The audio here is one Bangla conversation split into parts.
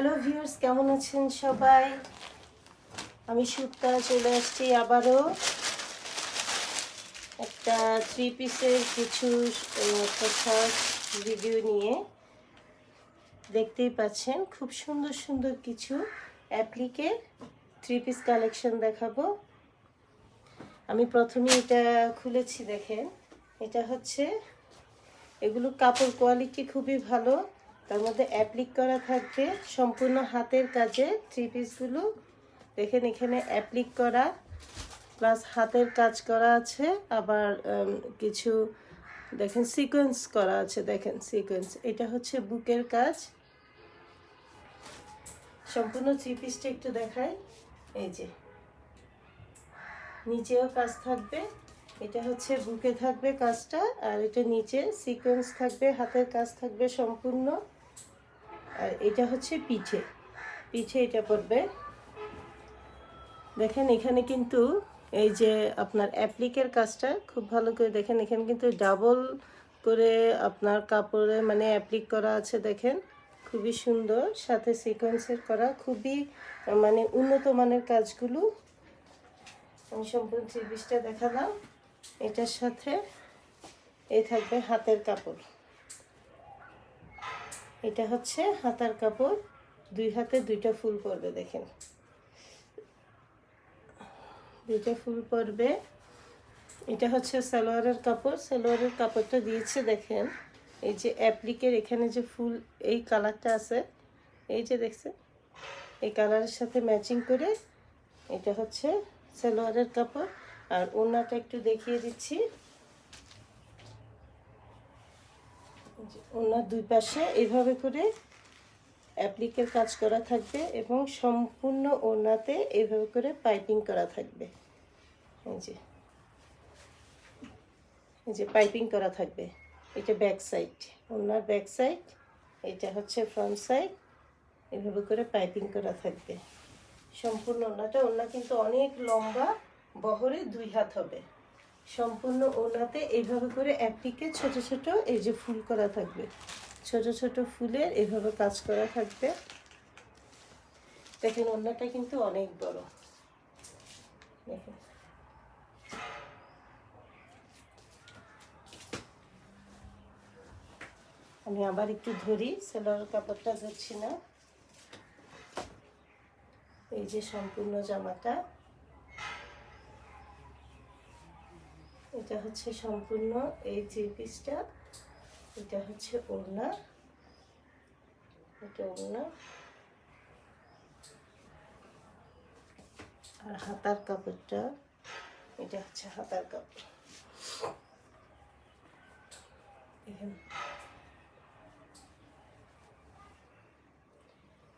হ্যালো ভিউয়ার্স কেমন আছেন সবাই? আমি সুপ্তা, চলে আসছি আবারও। একটা থ্রি পিসের কিছু কথা ভিডিও নিয়ে। দেখতেই পাচ্ছেন, খুব সুন্দর সুন্দর কিছু অ্যাপ্লিকের থ্রি পিস কালেকশন দেখাবো। আমি প্রথমে এটা খুলেছি, দেখেন। এটা হচ্ছে, এগুলো কাপড় কোয়ালিটি খুবই ভালো। তার মধ্যে অ্যাপ্লিক করা থাকবে। সম্পূর্ণ হাতের কাজে থ্রি পিসগুলো দেখেন এখানে অ্যাপ্লিক করা প্লাস হাতের কাজ করা আছে। আবার কিছু, দেখেন সিকোয়েন্স করা আছে, দেখেন সিকোয়েন্স এটা হচ্ছে বুকের কাজ। সম্পূর্ণ থ্রি পিসটা একটু দেখাই। এই যে, নিচেও কাজ থাকবে। এটা হচ্ছে বুকে থাকবে কাজটা, আর এটা নিচে সিকোয়েন্স থাকবে, হাতের কাজ থাকবে সম্পূর্ণ। আর এটা হচ্ছে পিঠে। পিঠে এটা পড়বে। দেখেন, এখানে কিন্তু এই যে আপনার অ্যাপ্লিকের কাজটা খুব ভালো করে দেখেন, এখানে কিন্তু ডাবল করে আপনার কাপড়ে মানে অ্যাপ্লিক করা আছে, দেখেন। খুবই সুন্দর, সাথে সিকোয়েন্সের করা, খুবই মানে উন্নত মানের কাজগুলো। আমি সম্পূর্ণ পিসটা দেখালাম। এটার সাথে এ থাকবে হাতের কাপড়। এটা হচ্ছে হাতার কাপড়। দুই হাতে দুইটা ফুল পড়বে, দেখেন। দুইটা ফুল পড়বে। এটা হচ্ছে সালোয়ারের কাপড়। সালোয়ারের কাপড়টা দিয়েছে, দেখেন। এই যে অ্যাপ্লিকের এখানে যে ফুল, এই কালারটা আছে। এই যে দেখছেন, এই কালারের সাথে ম্যাচিং করে এটা হচ্ছে সালোয়ারের কাপড়। আর ওনাটা একটু দেখিয়ে দিচ্ছি। ওনার দুই পাশে এইভাবে করে অ্যাপ্লিকের কাজ করা থাকবে এবং সম্পূর্ণ ওনাতে এভাবে করে পাইপিং করা থাকবে। যে যে পাইপিং করা থাকবে, এটা ব্যাক সাইড, ওনার ব্যাক সাইড, এটা হচ্ছে ফ্রন্ট সাইড, এভাবে করে পাইপিং করা থাকবে। সম্পূর্ণ ওনাটা, ওনা কিন্তু অনেক লম্বা, বহরে দুই হাত হবে। সম্পূর্ণ ওনাতে এইভাবে করে অ্যাপ্লিকে ছোট ছোট এই যে ফুল করা থাকবে। ছোট ছোট ফুলের এইভাবে কাজ করা থাকবে। দেখেন ওনাটা কিন্তু অনেক বড়। আমি আবার একটু ধরি, সেলোয়ার কাপড়টা ধরছি না। এই যে সম্পূর্ণ জামাটা। এটা হচ্ছে সম্পূর্ণ এই থ্রি পিসটা এটা হচ্ছে ওড়না। এটা ওড়না। আর হাতার কাপড়টা, এটা হচ্ছে হাতার কাপড়।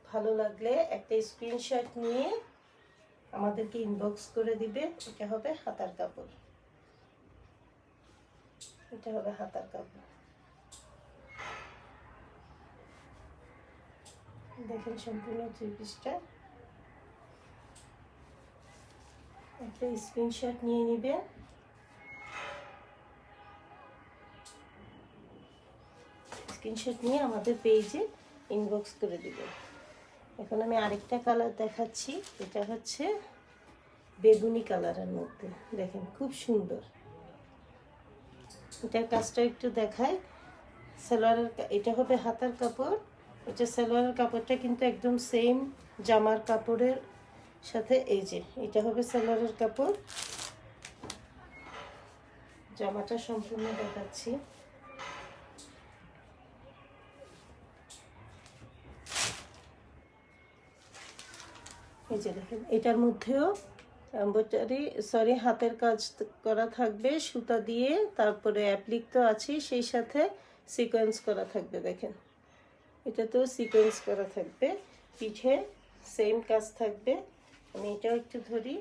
ভালো লাগলে একটা স্ক্রিনশট নিয়ে আমাদেরকে ইনবক্স করে দিবে এটা হবে হাতার কাপড়। এটা হবে হাতার কাপড়। দেখেন সম্পূর্ণ থ্রি পিসটা একটা স্ক্রিনশট নিয়ে নিবে স্ক্রিনশট নিয়ে আমাদের পেজে ইনবক্স করে দিবে এখন আমি আরেকটা কালার দেখাচ্ছি এটা হচ্ছে বেগুনি কালারের মধ্যে। দেখেন, খুব সুন্দর। এটার কাজটা একটু দেখাই। সালোয়ারের এটা হবে হাতার কাপড়। এটা সালোয়ারের কাপড়টা কিন্তু একদম সেম জামার কাপড়ের সাথে এই যে, এটা হবে সালোয়ারের কাপড়। জামাটা সম্পূর্ণ দেখাচ্ছি। এই যে দেখেন, এটার মধ্যেও এম্ব্রয়ডারি সরি, হাতের কাজ করা থাকবে, সুতা দিয়ে, তারপরে অ্যাপ্লিক তো আছে সেই সাথে সিকোয়েন্স করা থাকবে, দেখেন। এটা তো সিকোয়েন্স করা থাকবে, পিঠে সেম কাজ থাকবে। আমি এটাও একটু ধরি।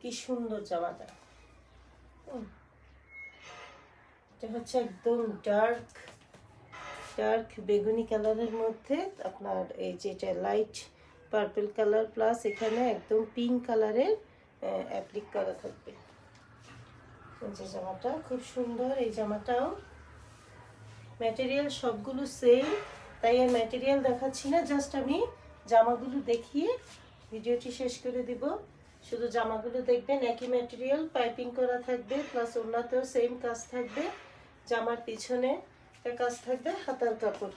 কি সুন্দর জামাটা। এটা হচ্ছে একদম ডার্ক ডার্ক বেগুনি কালারের মধ্যে, আপনার এই যেটা লাইট পার্পল কালার প্লাস এখানে একদম পিঙ্ক কালারের অ্যাপ্লিক করা থাকবে। যে জামাটা খুব সুন্দর, এই জামাটাও ম্যাটেরিয়াল সবগুলো সেম তাই এই ম্যাটেরিয়াল দেখাচ্ছি না জাস্ট আমি জামাগুলো দেখিয়ে ভিডিওটি শেষ করে দিব। শুধু জামাগুলো দেখবেন, একই ম্যাটেরিয়াল পাইপিং করা থাকবে প্লাস ওনাতেও সেম কাজ থাকবে জামার পিছনে। একটা কাজ থাকবে হাতার কাপড়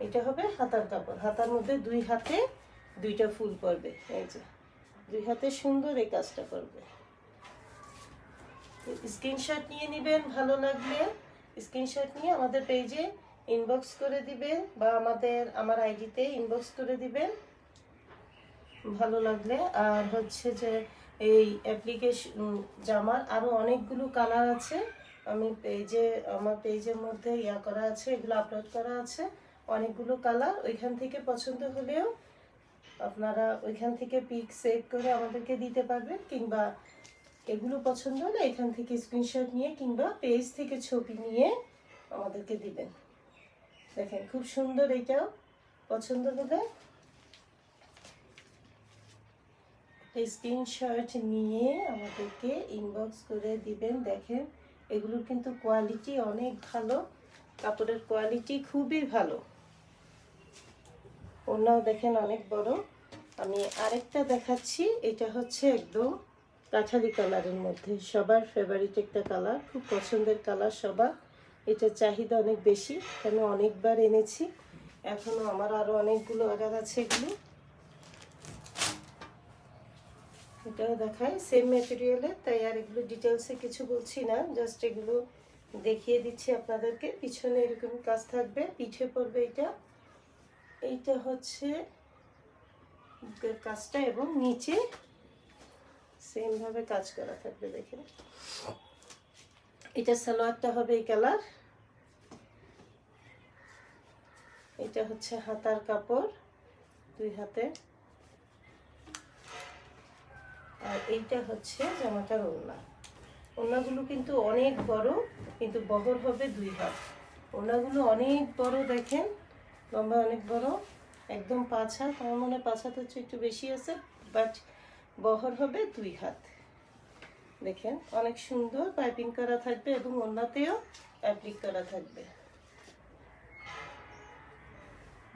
এটা হবে হাতার কাপড় হাতার মধ্যে দুই হাতে দুইটা ফুল পড়বে এই যে দুই হাতে সুন্দর এই কাজটা করবে স্ক্রিনশট নিয়ে নেবেন ভালো লাগলে স্ক্রিনশট নিয়ে আমাদের পেজে ইনবক্স করে দিবেন বা আমাদের আমার আইডিতে ইনবক্স করে দিবেন ভালো লাগলে আর হচ্ছে যে এই অ্যাপ্লিকেশন জামার আরও অনেকগুলো কালার আছে। আমি পেজে আমার পেজের মধ্যে ইয়া করা আছে, এগুলো আপলোড করা আছে। অনেকগুলো কালার ওইখান থেকে পছন্দ হলেও আপনারা ওইখান থেকে পিক সেভ করে আমাদেরকে দিতে পারবেন, কিংবা এগুলো পছন্দ হলে এখান থেকে স্ক্রিনশট নিয়ে কিংবা পেজ থেকে ছবি নিয়ে আমাদেরকে দিবেন। দেখেন, খুব সুন্দর এটাও। পছন্দ হলে স্ক্রিনশট নিয়ে আমাদেরকে ইনবক্স করে দিবেন। দেখেন, এগুলোর কিন্তু কোয়ালিটি অনেক ভালো, কাপড়ের কোয়ালিটি খুবই ভালো। ওনাও দেখেন অনেক বড়। আমি আরেকটা দেখাচ্ছি, এটা হচ্ছে একদম কাঁঠালি কালারের মধ্যে। সবার ফেভারিট একটা কালার, খুব পছন্দের কালার সবার। এটার চাহিদা অনেক বেশি, কেন অনেকবার এনেছি। এখনও আমার আরও অনেকগুলো অর্ডার আছে এগুলো। এটাও দেখায় সেম ম্যাটেরিয়ালে তাই আর এগুলো ডিটেলসে কিছু বলছি না জাস্ট এগুলো দেখিয়ে দিচ্ছি আপনাদেরকে। পিছনে এরকম কাজ থাকবে, পিঠে পড়বে এটা। এইটা হচ্ছে কাজটা এবং নিচে সেম ভাবে কাজ করা থাকবে, দেখেন। এটা সালোয়ারটা হবে এই কালার এটা হচ্ছে হাতার কাপড়, দুই হাতে। আর এইটা হচ্ছে জামাটার ওড়না। ওড়নাগুলো কিন্তু অনেক বড়, কিন্তু বহর হবে দুই হাত। ওড়নাগুলো অনেক বড় দেখেন, লম্বা অনেক বড়, একদম পাঁচ হাত। আমার মনে হয় পাঁচ হাত হচ্ছে একটু বেশি আছে বাট বহর হবে দুই হাত। দেখেন, অনেক সুন্দর পাইপিং করা থাকবে এবং ওড়নাতেও অ্যাপ্লিক করা থাকবে।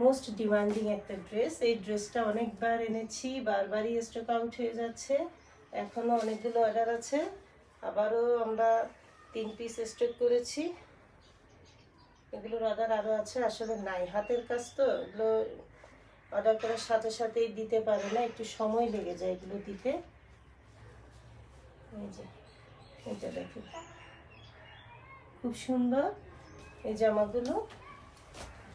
মোস্ট ডিমান্ডিং একটা ড্রেস এই ড্রেসটা অনেকবার এনেছি, বারবারই স্টক আউট হয়ে যাচ্ছে। এখনও অনেকগুলো অর্ডার আছে। আবারও আমরা তিন পিস স্টক করেছি। এগুলোর অর্ডার আরও আছে, আসলে নাই। হাতের কাজ তো, এগুলো অর্ডার করার সাথে সাথেই দিতে পারে না, একটু সময় লেগে যায় এগুলো দিতে। এই যে, এটা দেখুন। খুব সুন্দর এই জামাগুলো।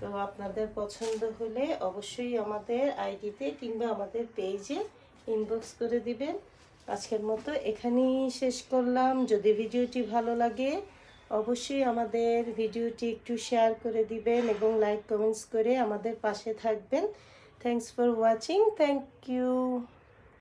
তো আপনাদের পছন্দ হলে অবশ্যই আমাদের আইডিতে কিংবা আমাদের পেজে ইনবক্স করে দিবেন। আজকের মতো এখানেই শেষ করলাম। যদি ভিডিওটি ভালো লাগে, অবশ্যই আমাদের ভিডিওটি একটু শেয়ার করে দিবেন এবং লাইক কমেন্টস করে আমাদের পাশে থাকবেন। Thanks for watching thank you